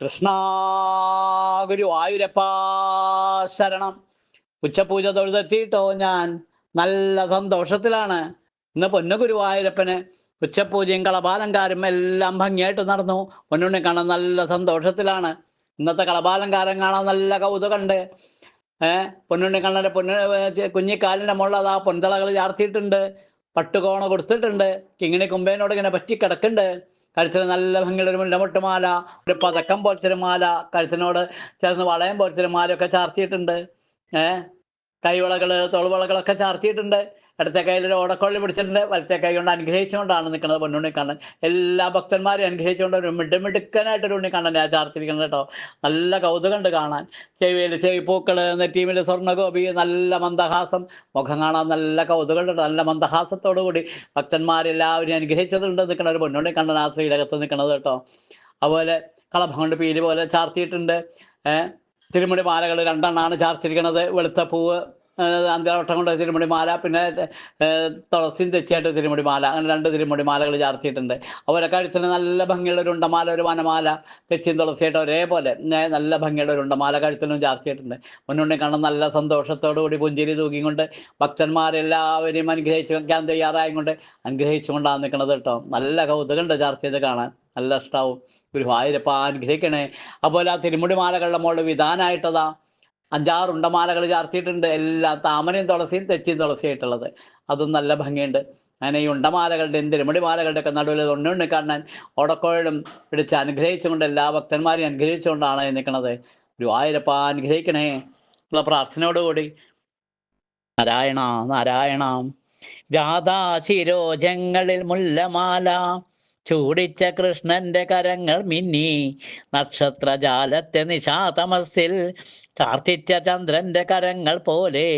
കൃഷ്ണ ഗുരുവായൂരപ്പ ശരണം. ഉച്ചപൂജ തൊഴുതെത്തിയിട്ടോ ഞാൻ. നല്ല സന്തോഷത്തിലാണ്. ഇന്ന് പൊന്നു ഗുരുവായൂരപ്പന് ഉച്ചപൂജയും കളപാലങ്കാരും എല്ലാം ഭംഗിയായിട്ട് നടന്നു. പൊന്നുണ്ണി കാണാൻ നല്ല സന്തോഷത്തിലാണ്. ഇന്നത്തെ കളപാലങ്കാരം കാണാൻ നല്ല കൗതുകമുണ്ട്. ഏഹ് പൊന്നുണ്ണി കണ്ണന്റെ പൊന്നു കുഞ്ഞിക്കാലിന്റെ മുകളിൽ അതാ പൊന്തളകൾ ചാർത്തിയിട്ടുണ്ട്. പട്ടുകോണ കൊടുത്തിട്ടുണ്ട്. കിങ്ങിണി കുമ്പേനോട് ഇങ്ങനെ പറ്റി കിടക്കുന്നുണ്ട് കഴുത്തിന് നല്ല ഭംഗിയുള്ള ഒരു മുല്ലമുട്ടുമാല ഒരു പതക്കം പോലത്തെ മാല കഴുത്തിനോട് ചേർന്ന് വളയം പോലത്തെ മാലയൊക്കെ ചാർത്തിയിട്ടുണ്ട്. ഏഹ് കൈവളകൾ തോൾവളകളൊക്കെ ചാർത്തിയിട്ടുണ്ട്. ഇടത്തെ കയ്യിൽ ഒരു ഓടക്കൊള്ളി പിടിച്ചിട്ടുണ്ട്. വലത്തെ കൈ കൊണ്ട് അനുഗ്രഹിച്ചുകൊണ്ടാണ് നിൽക്കുന്നത് പൊന്നുണ്ണി കണ്ണൻ. എല്ലാ ഭക്തന്മാരെയും അനുഗ്രഹിച്ചുകൊണ്ട് ഒരു മിടുമിടുക്കനായിട്ട് ഒരു ഉണ്ണിക്കണ്ണനെ ആ ചാർത്തിരിക്കുന്നത് കേട്ടോ. നല്ല കൗതുകമുണ്ട് കാണാൻ. ചെവിയിൽ ചെവിപ്പൂക്കൾ നെറ്റീമിൽ സ്വർണഗോപി നല്ല മന്ദഹാസം. മുഖം കാണാൻ നല്ല കൗതുകമുണ്ട് നല്ല മന്ദഹാസത്തോടു കൂടി ഭക്തന്മാരെല്ലാവരും അനുഗ്രഹിച്ചിട്ടുണ്ട് നിൽക്കുന്ന ഒരു പൊന്നുണ്ണി കണ്ണൻ ആ ശ്രീലകത്ത് നിൽക്കുന്നത് കേട്ടോ. അതുപോലെ കളഭം കൊണ്ട് പീലി പോലെ ചാർത്തിയിട്ടുണ്ട്. തിരുമുടി മാലകൾ രണ്ടെണ്ണമാണ് ചാർത്തിരിക്കുന്നത്. വെളുത്ത പൂവ് അന്തരവട്ടം കൊണ്ട് തിരുമുടി മാല പിന്നെ തുളസിയും തെച്ചിയായിട്ട് തിരുമുടി മാല അങ്ങനെ രണ്ട് തിരുമുടി മാലകൾ ചാർത്തിയിട്ടുണ്ട്. അവരെ കഴുത്തിന് നല്ല ഭംഗിയുള്ള ഒരു ഉണ്ടമാല ഒരു വനമാല തെച്ചിയും തുളസിയായിട്ട് ഒരേപോലെ നല്ല ഭംഗിയുള്ള ഒരു ഉണ്ടമാല കഴുത്തിനും ചാർത്തിയിട്ടുണ്ട്. മുന്നുണ്ണി കാണാൻ നല്ല സന്തോഷത്തോടു കൂടി പുഞ്ചിരി തൂക്കിക്കൊണ്ട് ഭക്തന്മാരെല്ലാവരെയും അനുഗ്രഹിച്ച് വയ്ക്കാൻ തയ്യാറായും കൊണ്ട് അനുഗ്രഹിച്ചുകൊണ്ടാണ് നിൽക്കുന്നത് കേട്ടോ. നല്ല കൗതുകമുണ്ട് ചാർത്തിയത് കാണാൻ. നല്ല ഇഷ്ടാവും. ഗുരുവായൂരപ്പ അനുഗ്രഹിക്കണേ. അതുപോലെ ആ തിരുമുടി മാലകളുടെ മോൾ വിധാനമായിട്ടതാ അഞ്ചാറ് ഉണ്ടമാലകൾ ചാർത്തിയിട്ടുണ്ട്. എല്ലാം താമരയും തുളസിയും തെച്ചിയും തുളസിയായിട്ടുള്ളത്. അതും നല്ല ഭംഗിയുണ്ട്. അങ്ങനെ ഈ ഉണ്ടമാലകളുടെയും ഒക്കെ നടുവിൽ ഒന്നുണ്ണി കാണാൻ ഓടക്കോഴിലും പിടിച്ച് അനുഗ്രഹിച്ചുകൊണ്ട് എല്ലാ ഭക്തന്മാരെയും അനുഗ്രഹിച്ചുകൊണ്ടാണ് നിൽക്കുന്നത്. നിൽക്കുന്നത് ഗുരുവായൂരപ്പ അനുഗ്രഹിക്കണേ. ഉള്ള പ്രാർത്ഥനയോടുകൂടി നാരായണ നാരായണ. രാധാ ശിരോജങ്ങളിൽ മുല്ലമാല. ചൂടിച്ച കൃഷ്ണന്റെ കരങ്ങൾ മിന്നി നക്ഷത്രജാലത്തെ നിശാതമസിൽ ചാർത്തിച്ച ചന്ദ്രന്റെ കരങ്ങൾ പോലെ.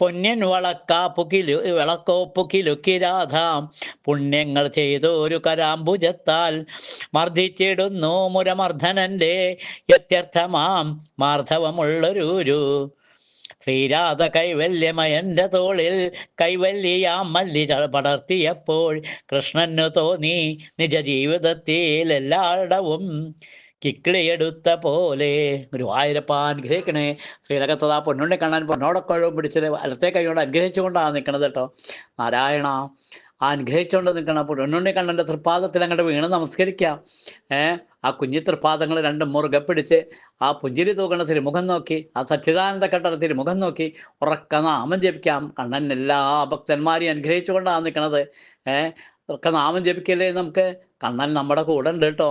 പൊന്നിൻ വളക്കാപ്പു കിലു വിളക്കോപ്പു കിലുക്കി രാധ പുണ്യങ്ങൾ ചെയ്തൊരു കരാംബുജത്താൽ മർദ്ദിച്ചിടുന്നു മുരമർദ്ദനന്റെ യത്യർത്ഥമാം മാർദ്ധവമുള്ളൊരു ശ്രീരാധ കൈവല്യമയന്റെ തോളിൽ കൈവല്യാം മല്ലി പടർത്തിയപ്പോൾ കൃഷ്ണനു തോന്നി നിജ ജീവിതത്തിൽ എല്ലായിടവും കിക്കിളിയെടുത്ത പോലെ. ഗുരുവായൂരപ്പ അനുഗ്രഹിക്കണേ. ശ്രീലകത്തതാ പൊന്നുണ്ണി കാണാൻ പൊന്നോടക്കൊഴവും പിടിച്ചത് വലത്തെ കൈകൊണ്ട് അനുഗ്രഹിച്ചുകൊണ്ടാണ് നിൽക്കണത് കേട്ടോ. നാരായണ അനുഗ്രഹിച്ചുകൊണ്ട് നിൽക്കണം. അപ്പോൾ പൊന്നുണ്ണി കണ്ണന്റെ തൃപ്പാദത്തിൽ അങ്ങോട്ട് വീണ് നമസ്കരിക്കാം. ഏഹ് ആ കുഞ്ഞി തൃപ്പാദങ്ങൾ രണ്ടും മുറുകെ പിടിച്ച് ആ പുഞ്ചിരി തൂക്കണ തിരുമുഖം നോക്കി ആ സച്ചിദാനന്ദ കെട്ടണ തിരുമുഖം നോക്കി ഉറക്ക നാമം ജപിക്കാം. കണ്ണൻ എല്ലാ ഭക്തന്മാരെയും അനുഗ്രഹിച്ചുകൊണ്ടാണ് നിൽക്കണത്. ഏഹ് ഉറക്ക നാമം ജപിക്കല്ലേ നമുക്ക്? കണ്ണൻ നമ്മുടെ കൂടെ ഉണ്ട് കേട്ടോ.